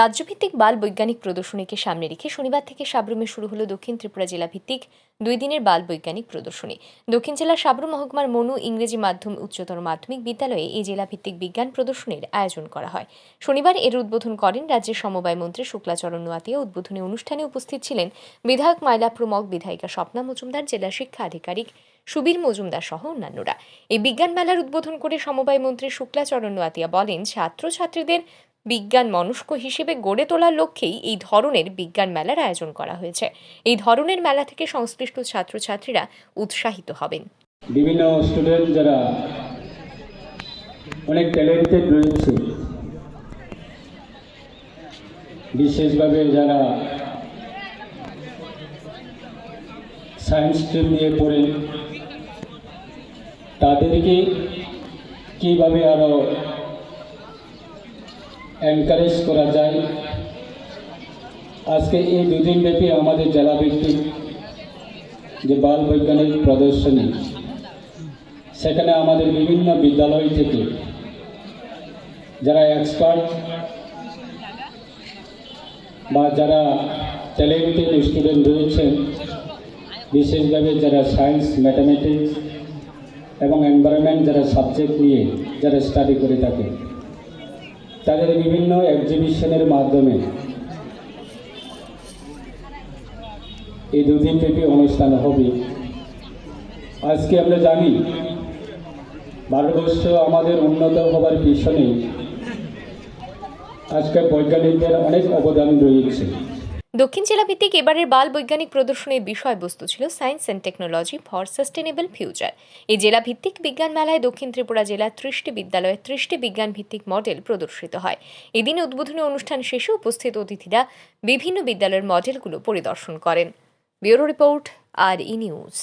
রাজ্যভিত্তিক বাল বৈজ্ঞানিক প্রদর্শনীকে সামনে রেখে শনিবার থেকে সাবরুমে শুরু হলো দক্ষিণ ত্রিপুরা জেলা ভিত্তিক দুই দিনের বাল বৈজ্ঞানিক প্রদর্শনী। দক্ষিণ জেলার সাবরুম মহকুমার মনু ইংরেজি মাধ্যম উচ্চতর মাধ্যমিক বিদ্যালয়ে এই জেলা ভিত্তিক বিজ্ঞান প্রদর্শনীর আয়োজন করা হয়। শনিবার এর উদ্বোধন করেন রাজ্যের সমবায় মন্ত্রী শুক্লাচরণ নোয়াতিয়া উদ্বোধনী অনুষ্ঠানে উপস্থিত ছিলেন বিধায়ক মাইলা প্রমক বিধায়িকা স্বপ্না মজুমদার, জেলা শিক্ষা আধিকারিক সুবীর মজুমদার সহ অন্যান্যরা। এই বিজ্ঞান মেলার উদ্বোধন করে সমবায় মন্ত্রী শুক্লাচরণ নোয়াতিয়া বলেন, ছাত্রছাত্রীদের বিজ্ঞান মনস্ক হিসেবে গড়ে তোলার লক্ষ্যেই এই ধরনের বিজ্ঞান মেলার আয়োজন করা হয়েছে। এই ধরনের মেলা থেকে সংশ্লিষ্ট ছাত্রছাত্রীরা উৎসাহিত হবেন। বিভিন্ন স্টুডেন্ট যারা অনেক ট্যালেন্টেড রয়েছে, বিশেষভাবে যারা সায়েন্স স্ট্রিম নিয়ে পড়েন তাদেরকে কীভাবে আরও এনকারেজ করা যায়। আজকে এই দুদিন ব্যাপী আমাদের জেলাভিত্তিক যে বাল বৈজ্ঞানিক প্রদর্শনী, সেখানে আমাদের বিভিন্ন বিদ্যালয় থেকে যারা এক্সপার্ট বা যারা ট্যালেন্টেড স্টুডেন্ট রয়েছেন, বিশেষভাবে যারা সায়েন্স ম্যাথামেটিক্স এবং এনভায়রনমেন্ট যারা সাবজেক্ট নিয়ে যারা স্টাডি করে থাকে তাদের বিভিন্ন এক্সিবিশনের মাধ্যমে এই দুদিন ব্যাপী অনুষ্ঠান হবে। আজকে আমরা জানি, ভারতবর্ষ আমাদের উন্নত হবার পিছনে আজকে বৈজ্ঞানিকদের অনেক অবদান রয়েছে। দক্ষিণ জেলা ভিত্তিক এবারের বাল বৈজ্ঞানিক প্রদর্শনীর বিষয়বস্তু ছিল science and technology for sustainable future. এই জেলা ভিত্তিক বিজ্ঞান মেলায় দক্ষিণ ত্রিপুরা জেলার ত্রিশটি বিদ্যালয়ে ত্রিশটি বিজ্ঞান ভিত্তিক মডেল প্রদর্শিত হয়। এদিন উদ্বোধনী অনুষ্ঠান শেষে উপস্থিত অতিথিরা বিভিন্ন বিদ্যালয়ের মডেলগুলো পরিদর্শন করেন। Bureau report, R E news.